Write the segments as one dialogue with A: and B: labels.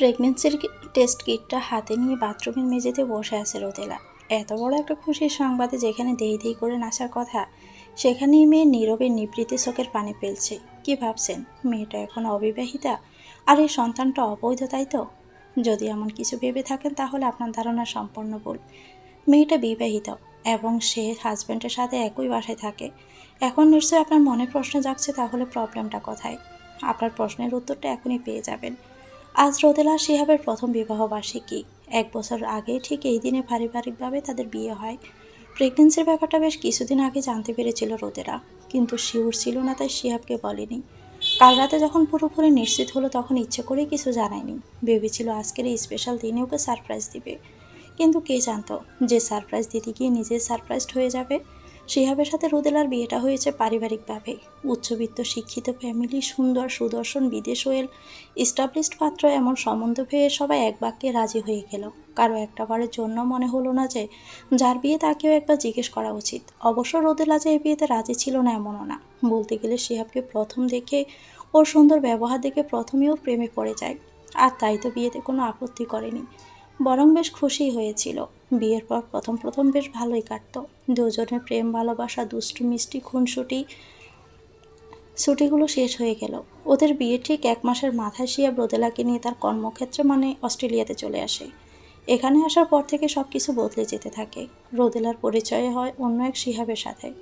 A: প্রেগনেন্সির টেস্ট কিটটা হাতে নিয়ে বাথরুমের মেঝেতে বসে আছে রোদেলা। এত বড় একটা খুশির সংবাদে যেখানে দেই দেই করে নাচার কথা, সেখানেই মেয়ে নীরবে নিবৃত্তি চোখের পানি ফেলছে। কি ভাবছেন? মেয়েটা এখন অবিবাহিতা? আর এই সন্তানটা অবৈধ তাই তো? যদি এমন কিছু ভেবে থাকেন তাহলে আপনার ধারণা সম্পূর্ণ ভুল। মেয়েটা বিবাহিত এবং সে হাজব্যান্ডের সাথে একই বাসায় থাকে। এখন নিশ্চয়ই আপনার মনে প্রশ্ন জাগছে তাহলে প্রবলেমটা কোথায়? আপনার প্রশ্নের উত্তরটা এখনই পেয়ে যাবেন। আজ রোদেলা শিহাবের প্রথম বিবাহ বার্ষিকী এক বছর আগে ঠিক এই দিনে পারিবারিকভাবে তাদের বিয়ে হয়। প্রেগনেন্সির ব্যাপারটা বেশ কিছুদিন আগে জানতে পেরেছিল রোদেরা কিন্তু শিওর ছিল না তাই শিহাবকে বলেনি। কাল রাতে যখন পুরোপুরি নিশ্চিত হলো তখন ইচ্ছে করেই কিছু জানায়নি। ভেবেছিল আজকের এই স্পেশাল দিনে ওকে সারপ্রাইজ দিবে। কিন্তু কে জানতো যে সারপ্রাইজ দিতে গিয়ে নিজে সারপ্রাইজড হয়ে যাবে? শিহাবের সাথে রুদেলার বিয়েটা হয়েছে পারিবারিকভাবে। উচ্চবিত্ত, শিক্ষিত ফ্যামিলি, সুন্দর সুদর্শন, বিদেশ ওয়েল ইস্টাবলিশড পাত্র, এমন সম্বন্ধ পেয়ে সবাই এক বাক্যে রাজি হয়ে গেল। কারও একটা বারের জন্য মনে হলো না যে, যার বিয়ে তাকেও একবার জিজ্ঞেস করা উচিত। অবশ্য রোদেলা যে এই বিয়েতে রাজি ছিল না এমনও না। বলতে গেলে শিহাবকে প্রথম দেখে, ওর সুন্দর ব্যবহার দেখে প্রথমেই ওর প্রেমে পড়ে যায়। আর তাই তো বিয়েতে কোনো আপত্তি করেনি। বরং বেশ খুশি হয়েছিল। বিয়ের পর প্রথম প্রথম বেশ ভালোই কাটত। দুজনের প্রেম, ভালোবাসা, দুষ্টু, মিষ্টি, খুনসুটি ছুটিগুলো শেষ হয়ে গেল। ওদের বিয়ে ঠিক এক মাসের মাথায় শিয়া ব্রোদেলাকে নিয়ে তার কর্মক্ষেত্রে মানে অস্ট্রেলিয়াতে চলে আসে। এখানে আসার পর থেকে সব কিছু বদলে যেতে থাকে। রোদেলার পরিচয় হয় অন্য এক শিহাবের সাথে।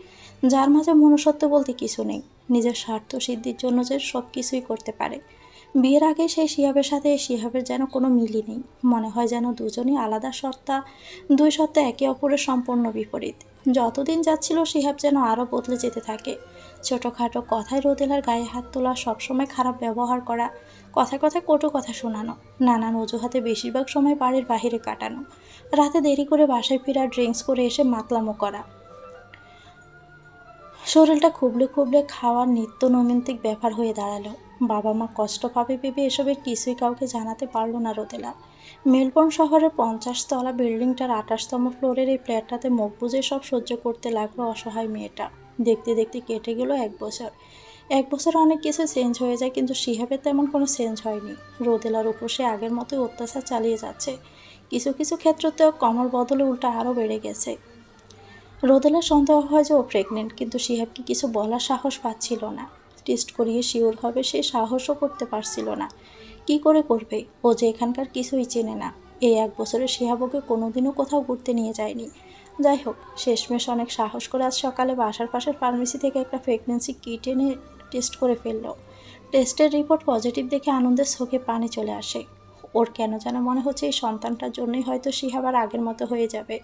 A: যার মাঝে মনুষ্যত্ব বলতে কিছু নেই। নিজের স্বার্থ সিদ্ধির জন্য যে সব কিছুই করতে পারে। বিয়ের আগে সেই শিহাবের সাথে শিহাবের যেন কোনো মিলই নেই। মনে হয় যেন দুজনই আলাদা সত্তা, দুই সত্তা একে অপরের সম্পূর্ণ বিপরীত। যতদিন যাচ্ছিল, শিহাব যেন আরও বদলে যেতে থাকে। ছোটোখাটো কথায় রোদেলার গায়ে হাত তোলা, সবসময় খারাপ ব্যবহার করা, কথায় কথায় কটু কথা শোনানো, নানান অজুহাতে বেশিরভাগ সময় বাড়ির বাইরে কাটানো, রাতে দেরি করে বাসায় ফেরা ড্রিঙ্কস করে এসে মাতলামো করা। শরীরটা খুবলে খুবলে খাওয়ার নিত্য নৈমিত্তিক ব্যাপার হয়ে দাঁড়াল। বাবা মা কষ্ট পাবে ভেবে এসবের কিছুই কাউকে জানাতে পারল না রোদেলা। মেলবোর্ন শহরের পঞ্চাশতলা বিল্ডিংটার আঠাশতম ফ্লোরের এই ফ্ল্যাটটাতে মুখ বুঝে সব সহ্য করতে লাগল অসহায় মেয়েটা। দেখতে দেখতে কেটে গেল এক বছর। এক বছর অনেক কিছু চেঞ্জ হয়ে যায় কিন্তু শিহাবের তেমন কোনো চেঞ্জ হয়নি। রোদেলার উপর সে আগের মতোই অত্যাচার চালিয়ে যাচ্ছে। কিছু কিছু ক্ষেত্রতেও কমর বদলে উল্টা আরও বেড়ে গেছে। রোদেলার সন্দেহ হয় যে ও প্রেগনেন্ট কিন্তু সিহাবকে কিছু বলার সাহস পাচ্ছিল না। টেস্ট করিয়ে শিওর হবে সে সাহসও করতে পারছিল না। কি করে করবে? ও যে এখানকার কিছুই চেনে না। এই এক বছরে শিহাবকে কোনোদিনও কোথাও ঘুরতে নিয়ে যায়নি। যাই হোক, শেষমেশ অনেক সাহস করে আজ সকালে বাসার পাশের ফার্মেসি থেকে একটা প্রেগনেন্সি কিট এনে টেস্ট করে ফেলল। টেস্টের রিপোর্ট পজিটিভ দেখে আনন্দের চোখে পানি চলে আসে। ওর কেন যেন মনে হচ্ছে এই সন্তানটার জন্যই হয়তো শিহাব আর আগের মতো হয়ে যাবে।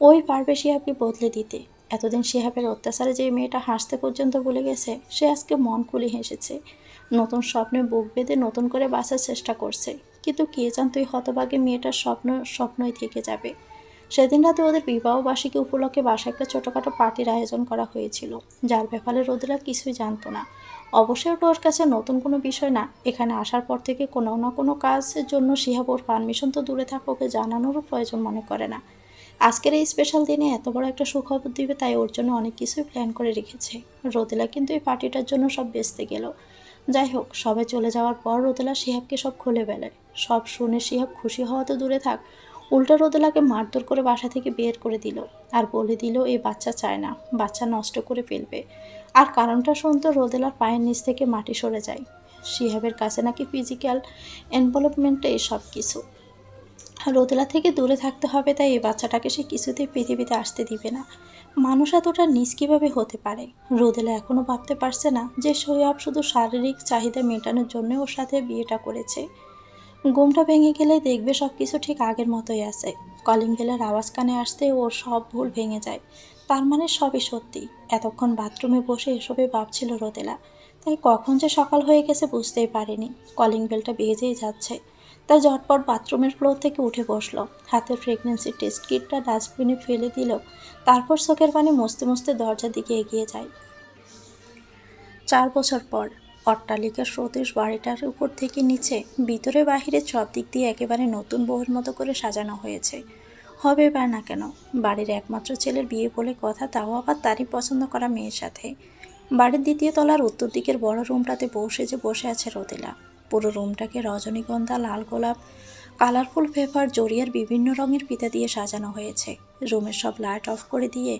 A: ওই পারবে শিহাবকে বদলে দিতে। এতদিন শিহাবের অত্যাচারে যে মেয়েটা হাসতে পর্যন্ত ভুলে গেছে, সে আজকে মন খুলে হেসেছে। নতুন স্বপ্নে বুক বেঁধে নতুন করে বাঁচার চেষ্টা করছে। কিন্তু কে জানতো এই হতভাগে মেয়েটার স্বপ্ন, স্বপ্নই থেকে যাবে। সেদিন রাতে ওদের বিবাহ বার্ষিকী উপলক্ষে বাসায় একটা ছোটোখাটো পার্টির আয়োজন করা হয়েছিল। যার ব্যাপারে রোদেরা কিছুই জানতো না। অবশ্যই ওটা ওর কাছে নতুন কোনো বিষয় না। এখানে আসার পর থেকে কোনো না কোনো কাজের জন্য শিহাব ওর পারমিশন তো দূরে থাকা, ওকে জানানোরও প্রয়োজন মনে করে না। আজকের এই স্পেশাল দিনে এত বড় একটা সুখবর দিবে, তাই ওর জন্য অনেক কিছুই প্ল্যান করে রেখেছে। রোদেলা কিন্তু এই পার্টিটার জন্য সব বেচতে গেল। যাই হোক, সবাই চলে যাওয়ার পর রোদেলা শিহাবকে সব খুলে বেলে সব শুনে শিহাব খুশি হওয়া তো দূরে থাক, উল্টা রোদেলাকে মারধর করে বাসা থেকে বের করে দিল আর বলে দিল, এই বাচ্চা চায় না, বাচ্চা নষ্ট করে ফেলবে। আর কারণটা শুনতে রোদেলার পায়ের নিচ থেকে মাটি সরে যায়। শিহাবের কাছে নাকি ফিজিক্যাল এনভেলপমেন্টে সব কিছু। রোদেলা থেকে দূরে থাকতে হবে, তাই এই বাচ্চাটাকে সে কিছুতেই পৃথিবীতে আসতে দিবে না। মানুষ এতটা নিজ কীভাবে হতে পারে? রোদেলা এখনও ভাবতে পারছে না যে সৈয়াব শুধু শারীরিক চাহিদা মেটানোর জন্য ওর সাথে বিয়েটা করেছে। ঘুমটা ভেঙে গেলে দেখবে সব কিছু ঠিক আগের মতোই আছে। কলিং বেলের আওয়াজ কানে আসতে ওর সব ভুল ভেঙে যায়। তার মানে সবই সত্যি। এতক্ষণ বাথরুমে বসে এসবে ভাবছিল রোদেলা। তাই কখন যে সকাল হয়ে গেছে বুঝতেই পারেনি। কলিং বেলটা বেজেই যাচ্ছে। তাই ঝটপট বাথরুমের ফ্লোর থেকে উঠে বসল। হাতের প্রেগনেন্সি টেস্ট কিটটা ডাস্টবিনে ফেলে দিল। তারপর চোখের পানি মুছতে মুছতে দরজার দিকে এগিয়ে যায়। চার বছর পর, অট্টালিকার সতীশ বাড়িটার উপর থেকে নিচে, ভিতরে বাহিরে সব দিক দিয়ে একেবারে নতুন বউয়ের মতো করে সাজানো হয়েছে। হবে বা না কেন, বাড়ির একমাত্র ছেলের বিয়ে বলে কথা তাও আবার তারই পছন্দ করা মেয়ের সাথে। বাড়ির দ্বিতীয় তলার উত্তর দিকের বড় রুমটাতে বউ সেজে বসে আছে রোদেলা। পুরো রুমটাকে রজনীগন্ধা, লাল গোলাপ, কালারফুল পেপার জড়িয়ার বিভিন্ন রঙের ফিতা দিয়ে সাজানো হয়েছে। রুমের সব লাইট অফ করে দিয়ে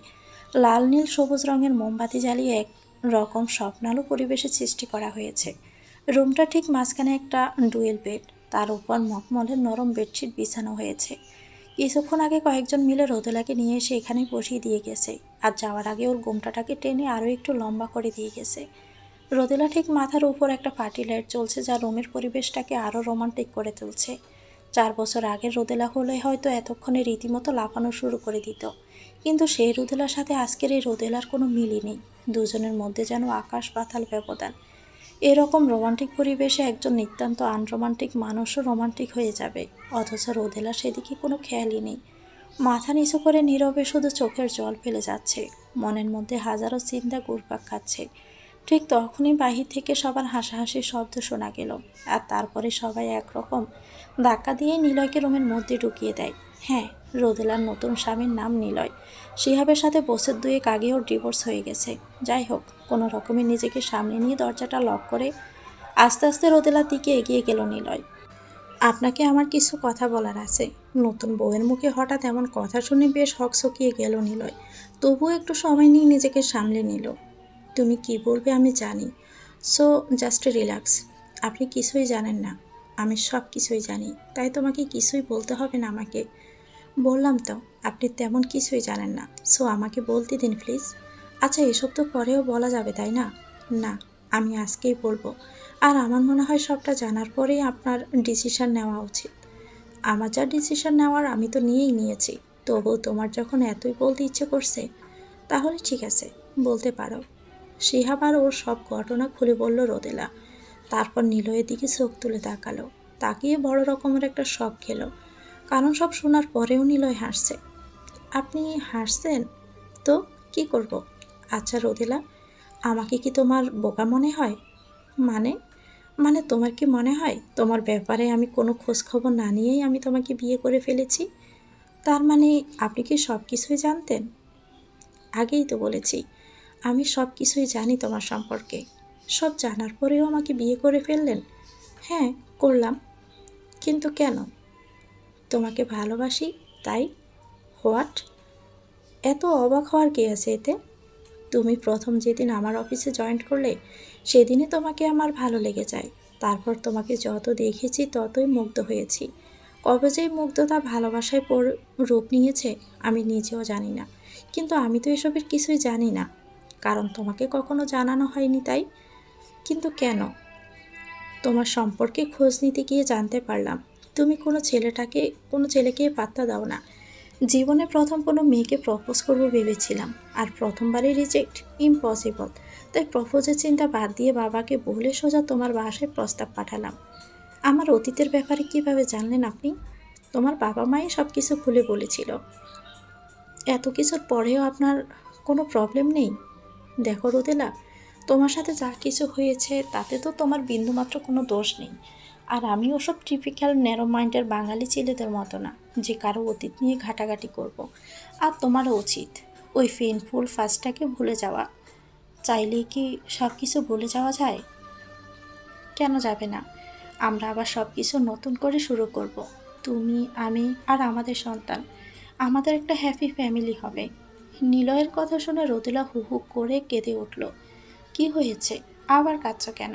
A: লাল, নীল, সবুজ রঙের মোমবাতি জ্বালিয়ে এক রকম স্বপ্নালু পরিবেশের সৃষ্টি করা হয়েছে। রুমটা ঠিক মাঝখানে একটা ডুয়েল বেড, তার উপর মখমলের নরম বেডশিট বিছানো হয়েছে। কিছুক্ষণ আগে কয়েকজন মিলে রোদেলাকে নিয়ে এসে এখানেই বসিয়ে দিয়ে গেছে, আর যাওয়ার আগে ওর গোমটাটাকে টেনে আরও একটু লম্বা করে দিয়ে গেছে। রোদেলা ঠিক মাথার উপর একটা পার্টি লাইট চলছে যা রুমের পরিবেশটাকে আরও রোমান্টিক করে তুলছে। চার বছর আগের রোদেলা হলে হয়তো এতক্ষণে রীতিমতো লাফানো শুরু করে দিত। কিন্তু সেই রোদেলার সাথে আজকের এই রোদেলার কোনো মিলই নেই। দুজনের মধ্যে যেন আকাশ পাতাল ব্যবধান। এরকম রোমান্টিক পরিবেশে একজন নিতান্ত আনরোমান্টিক মানুষও রোমান্টিক হয়ে যাবে। অথচ রোদেলা সেদিকে কোনো খেয়ালই নেই। মাথা নিচু করে নীরবে শুধু চোখের জল ফেলে যাচ্ছে। মনের মধ্যে হাজারো চিন্তা ঘুরপাক খাচ্ছে। ঠিক তখনই বাহির থেকে সবার হাসাহাসি শব্দ শোনা গেল, আর তারপরে সবাই একরকম ধাক্কা দিয়ে নিলয়কে রুমের মধ্যে ঢুকিয়ে দেয়। হ্যাঁ রোদেলার নতুন স্বামীর নাম নিলয়। শিহাবের সাথে বছর দুয়েক আগে ওর ডিভোর্স হয়ে গেছে। যাই হোক, কোনো রকমে নিজেকে সামনে নিয়ে দরজাটা লক করে আস্তে আস্তে রোদেলার দিকে এগিয়ে গেল নিলয়। আপনাকে আমার কিছু কথা বলার আছে। নতুন বউয়ের মুখে হঠাৎ এমন কথা শুনে বেশ হকচকিয়ে গেল নিলয়। তবুও একটু সময় নিয়ে নিজেকে সামলে নিল। তুমি কি বলবে আমি জানি। সো জাস্ট রিল্যাক্স আপনি কিছুই জানেন না। আমি সব কিছুই জানি। তাই তোমাকে কিছুই বলতে হবে না আমাকে। বললাম তো, আপনি তেমন কিছুই জানেন না। সো, আমাকে বলতে দিন প্লিজ আচ্ছা এসব তো পরেও বলা যাবে, তাই না? না, আমি আজকেই বলব। আর আমার মনে হয় সবটা জানার পরেই আপনার ডিসিশন নেওয়া উচিত। আমার যা ডিসিশন নেওয়ার আমি তো নিয়েই নিয়েছি। তবুও তোমার যখন এতই বলতে ইচ্ছে করছে, তাহলে ঠিক আছে, বলতে পারো। শিহাব ওর সব ঘটনা খুলে বলল রোদেলা। তারপর নিলয়ের দিকে চোখ তুলে তাকালো। তাকিয়ে বড় রকমের একটা শখ খেলো। কারণ সব শোনার পরেও নিলয় হাসছে। আপনি হাসছেন? তো কি করব? আচ্ছা রোদেলা, আমাকে কি তোমার বোকা মনে হয়? মানে? মানে তোমার কি মনে হয়? তোমার ব্যাপারে আমি কোনো খোঁজখবর না নিয়েই আমি তোমাকে বিয়ে করে ফেলেছি? তার মানে আপনি কি সব কিছুই জানতেন? আগেই তো বলেছি। আমি সব কিছুই জানি তোমার সম্পর্কে। সব জানার পরেও আমাকে বিয়ে করে ফেললেন? হ্যাঁ করলাম। কিন্তু কেন? তোমাকে ভালোবাসি, তাই? হোয়াট? এত অবাক হওয়ার কে আছে এতে? তুমি প্রথম যেদিন আমার অফিসে জয়েন করলে, সেদিনই তোমাকে আমার ভালো লেগে যায়। তারপর তোমাকে যত দেখেছি, ততই মুগ্ধ হয়েছি। কবে যে মুগ্ধতা ভালোবাসায় রূপ নিয়েছে, আমি নিজেও জানি না। কিন্তু আমি তো এসবের কিছুই জানি না। কারণ তোমাকে কখনো জানানো হয়নি তাই। কিন্তু কেন? তোমার সম্পর্কে খোঁজ নিতে গিয়ে জানতে পারলাম। তুমি কোনো ছেলেটাকে, কোনো ছেলেকে পাত্তা দাও না। জীবনে প্রথম কোনো মেয়েকে প্রপোজ করব ভেবেছিলাম, আর প্রথমবারই রিজেক্ট ইম্পসিবল তাই প্রপোজের চিন্তা বাদ দিয়ে বাবাকে বলে সোজা তোমার বাসায় প্রস্তাব পাঠালাম। আমার অতীতের ব্যাপারে কীভাবে জানলেন আপনি? তোমার বাবা মাই সব কিছু খুলে বলেছিল। এত কিছুর পরেও আপনার কোনো প্রবলেম নেই? দেখো রোদেলা, তোমার সাথে যা কিছু হয়েছে তাতে তো তোমার বিন্দুমাত্র কোনো দোষ নেই। আর আমি ওসব টিপিক্যাল ন্যারো মাইন্ডের বাঙালি ছেলেদের মতো না, যে কারও অতীত নিয়ে ঘাটাঘাটি করব। আর তোমারও উচিত ওই পেনফুল ফার্স্টটাকে ভুলে যাওয়া। চাইলেই কি সব কিছু ভুলে যাওয়া যায়? কেন যাবে না? আমরা আবার সব কিছু নতুন করে শুরু করব। তুমি, আমি আর আমাদের সন্তান। আমাদের একটা হ্যাপি ফ্যামিলি হবে। নিলয়ের কথা শুনে রোদেলা হু হু করে কেঁদে উঠল। কি হয়েছে? আবার কাঁদছ কেন?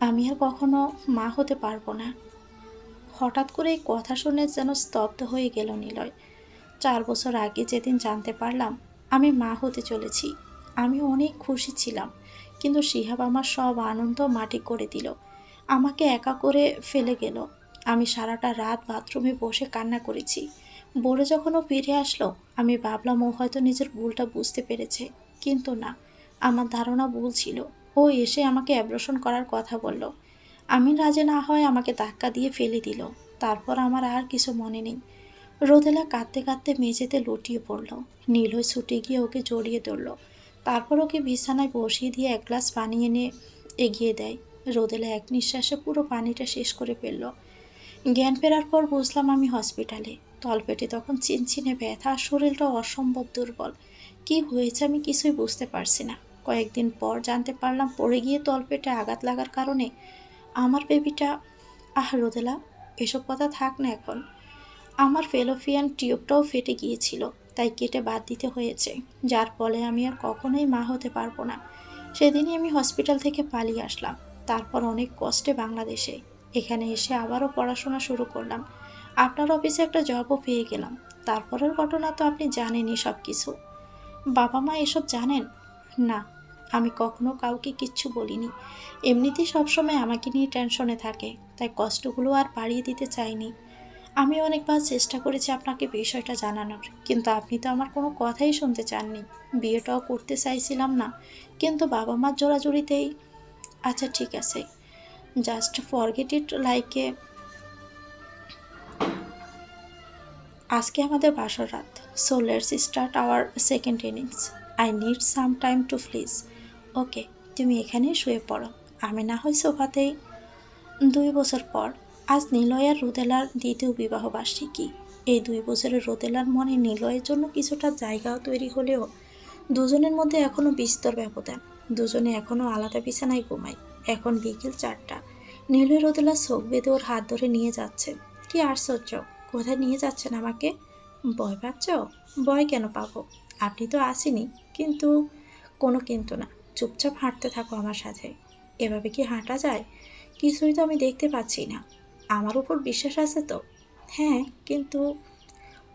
A: আমি আর কখনো মা হতে পারব না। হঠাৎ করে এই কথা শুনে যেন স্তব্ধ হয়ে গেল নিলয়। চার বছর আগে যেদিন জানতে পারলাম, আমি মা হতে চলেছি। আমি অনেক খুশি ছিলাম, কিন্তু শিহাব আমার সব আনন্দ মাটি করে দিল। আমাকে একা করে ফেলে গেল। আমি সারাটা রাত বাথরুমে বসে কান্না করেছি। বলে যখন ও ফিরে আসলো, আমি ভাবলাম ও হয়তো নিজের ভুলটা বুঝতে পেরেছে। কিন্তু না, আমার ধারণা ভুল ছিল। ও এসে আমাকে অ্যাব্রেশন করার কথা বলল। আমি রাজি না হয় আমাকে ধাক্কা দিয়ে ফেলে দিল। তারপর আমার আর কিছু মনে নেই। রোদেলা কাঁদতে কাঁদতে মেঝেতে লুটিয়ে পড়ল। নীলয় ছুটে গিয়ে ওকে জড়িয়ে ধরল। তারপর ওকে বিছানায় বসিয়ে দিয়ে এক গ্লাস পানি এনে এগিয়ে দেয়। রোদেলা এক নিঃশ্বাসে পুরো পানিটা শেষ করে ফেলল। জ্ঞান ফেরার পর বুঝলাম আমি হসপিটালে তলপেটে তখন চিনচিনে ব্যথা শরীরটা অসম্ভব দুর্বল। কি হয়েছে আমি কিছুই বুঝতে পারছি না। কয়েকদিন পর জানতে পারলাম পড়ে গিয়ে তলপেটে আঘাত লাগার কারণে আমার বেবিটা, আহ, রোদেলা, এসব কথা থাক না এখন। আমার ফেলোফিয়ান টিউবটাও ফেটে গিয়েছিল, তাই কেটে বাদ দিতে হয়েছে, যার ফলে আমি আর কখনোই মা হতে পারব না। সেদিনই আমি হসপিটাল থেকে পালিয়ে আসলাম, তারপর অনেক কষ্টে বাংলাদেশে। এখানে এসে আবারও পড়াশোনা শুরু করলাম। আপনার অফিসে একটা জবও পেয়ে গেলাম। তারপরের ঘটনা তো আপনি জানেনই সব কিছু বাবা মা এসব জানেন? না, আমি কখনো কাউকে কিচ্ছু বলিনি। এমনিতেই সবসময় আমাকে নিয়ে টেনশনে থাকে, তাই কষ্টগুলো আর বাড়িয়ে দিতে চাইনি। আমি অনেকবার চেষ্টা করেছি আপনাকে বিষয়টা জানানোর, কিন্তু আপনি তো আমার কোনো কথাই শুনতে চাননি। বিয়েটাও করতে চাইছিলাম না, কিন্তু বাবা মার জোড়াজুড়িতেই আচ্ছা ঠিক আছে জাস্ট ফরগেট ইট লাইকে আজকে আমাদের বাসর রাত। So let's start our second innings I need some time too please okay তুমি এখানেই শুয়ে পড়ো। আমি না হয় সোফাতেই দুই বছর পর, আজ নিলয় আর রোদেলার দ্বিতীয় বিবাহ বার্ষিকী। এই দুই বছরের রোদেলার মনে নিলয়ের জন্য কিছুটা জায়গাও তৈরি হলেও দুজনের মধ্যে এখনও বিস্তর ব্যবধান। দুজনে এখনও আলাদা বিছানায় ঘুমায়। এখন বিকেল চারটা। নীলয় রোদেলা চোখ বেঁধে ওর হাত ধরে নিয়ে যাচ্ছে। কি আশ্চর্য! কোথায় নিয়ে যাচ্ছেন আমাকে? ভয় পাচ্ছ ভয় কেন পাবো? আপনি তো আসেনি, কিন্তু কোনো কিন্তু না। চুপচাপ হাঁটতে থাকো আমার সাথে। এভাবে কি হাঁটা যায়? কিছুই তো আমি দেখতে পাচ্ছি না। আমার উপর বিশ্বাস আছে তো? হ্যাঁ কিন্তু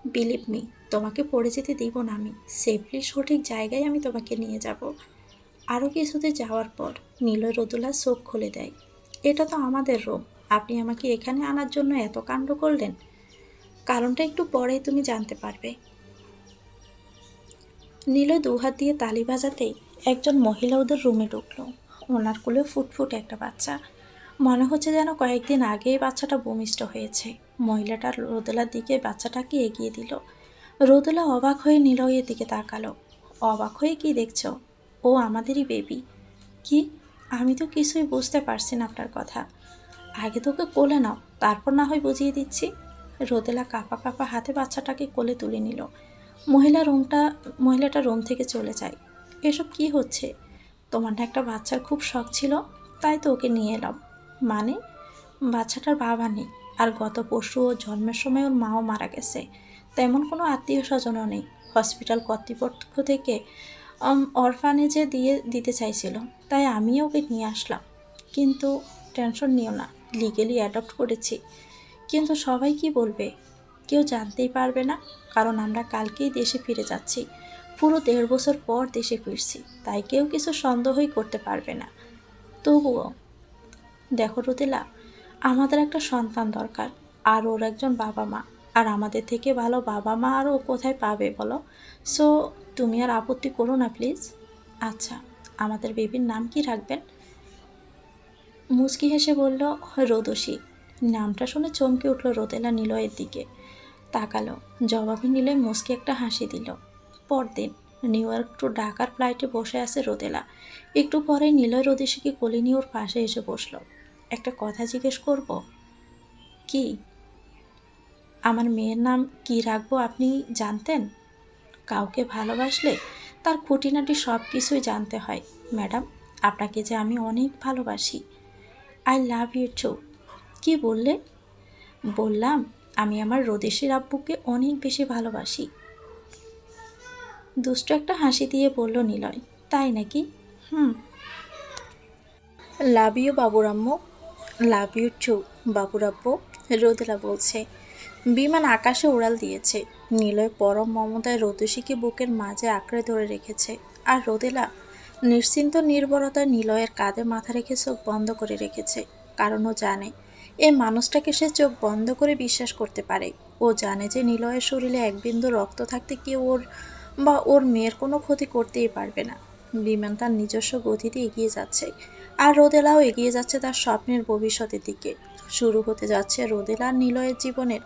A: বিলিভ মি তোমাকে পড়ে যেতে দিব না আমি। সেফলি সঠিক জায়গায় আমি তোমাকে নিয়ে যাব। আরও কিছুতে যাওয়ার পর নীলয় রোদুলা চোখ খুলে দেয়। এটা তো আমাদের রুম আপনি আমাকে এখানে আনার জন্য এত কাণ্ড করলেন? কারণটা একটু পরেই তুমি জানতে পারবে। নীলয় দুহাত দিয়ে তালি বাজাতেই একজন মহিলা ওদের রুমে ঢুকলো। ওনার কোলে ফুটফুট একটা বাচ্চা। মনে হচ্ছে যেন কয়েকদিন আগেই বাচ্চাটা ভূমিষ্ঠ হয়েছে। মহিলাটা রোদেলার দিকে বাচ্চাটাকে এগিয়ে দিল। রোদেলা অবাক হয়ে নিলয়ের দিকে তাকালো। অবাক হয়ে কি দেখছ? ও আমাদেরই বেবি। কি? আমি তো কিছুই বুঝতে পারছি না আপনার কথা। আগে তোকে কোলে নাও, তারপর না হয় বুঝিয়ে দিচ্ছি। রোদেলা কাপা কাপা হাতে বাচ্চাটাকে কোলে তুলে নিল। মহিলা রুমটা, মহিলাটা রুম থেকে চলে যায়। এসব কি হচ্ছে? তোমার না একটা বাচ্চার খুব শখ ছিল, তাই তো ওকে নিয়ে এলাম। মানে? বাচ্চাটার বাবা নেই, আর গত পরশু ও জন্মের সময় ওর মাও মারা গেছে। তেমন কোনো আত্মীয় স্বজনও নেই। হসপিটাল কর্তৃপক্ষ থেকে অরফানেজে দিয়ে দিতে চাইছিল, তাই আমিও ওকে নিয়ে আসলাম। কিন্তু টেনশন নিও না লিগেলি অ্যাডপ্ট করেছি। কিন্তু সবাই কি বলবে? কেউ জানতেই পারবে না, কারণ আমরা কালকেই দেশে ফিরে যাচ্ছি। পুরো দেড় বছর পর দেশে ফিরছি, তাই কেউ কিছু সন্দেহই করতে পারবে না। তবুও, দেখো রুতেলা, আমাদের একটা সন্তান দরকার, আর ওর একজন বাবা মা। আর আমাদের থেকে ভালো বাবা মা আর ও কোথায় পাবে বলো? সো তুমি আর আপত্তি করো না প্লিজ আচ্ছা আমাদের বেবির নাম কি রাখবেন? মুচকি হেসে বলল, রোদসী। নামটা শুনে চমকে উঠল রোদেলা নিলয়ের দিকে। তাকালো, জবাবে নিলয় মুচকি একটা হাসি দিল। পরদিন নিউ ইয়র্ক টু ঢাকার ফ্লাইটে বসে আছে রোদেলা। একটু পরে নিলয় রোদেশিকে কোলে নিয়ে ওর পাশে এসে বসল। একটা কথা জিজ্ঞেস করব? কি? আমার মেয়ের নাম কি রাখব আপনি জানতেন? কাউকে ভালোবাসলে তার খুঁটিনাটি সব কিছুই জানতে হয়। ম্যাডাম, আপনাকে যে আমি অনেক ভালোবাসি। I love you too. কি বললে? বললাম, আমি আমার রোদেশের আব্বুকে অনেক বেশি ভালোবাসি। দুষ্ট একটা হাসি দিয়ে বলল নিলয়, তাই নাকি? হুম। লাভ ইউ বাবুরাম্মু লাভ ইউ টু বাবুরাব্বু রোদেলা বলছে। বিমান আকাশে উড়াল দিয়েছে। নিলয় পরম মমতায় রোদসীকে বুকের মাঝে আঁকড়ে ধরে রেখেছে। আর রোদেলা নিশ্চিন্ত নির্ভরতায় নিলয়ের কাঁধে মাথা রেখে চোখ বন্ধ করে রেখেছে। কারণ ও জানে। এই মানুষটাকে সে চোখ বন্ধ করে বিশ্বাস করতে পারে। ও জানে যে নিলয়ের শরীরে এক বিন্দু রক্ত থাকতে কেউ ওর বা ওর মেয়ের কোনো ক্ষতি করতেই পারবে না। বিমান তার নিজস্ব গতিতে এগিয়ে যাচ্ছে আর রোদেলাও এগিয়ে যাচ্ছে তার স্বপ্নের ভবিষ্যতের দিকে। শুরু হতে যাচ্ছে রোদেলা নিলয়ের জীবনের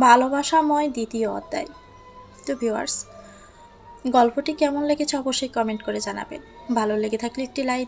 A: ভালোবাসাময় দ্বিতীয় অধ্যায়। তো ভিউয়ার্স, গল্পটি কেমন লেগেছে অবশ্যই কমেন্ট করে জানাবেন। ভালো লেগে থাকলে একটি লাইক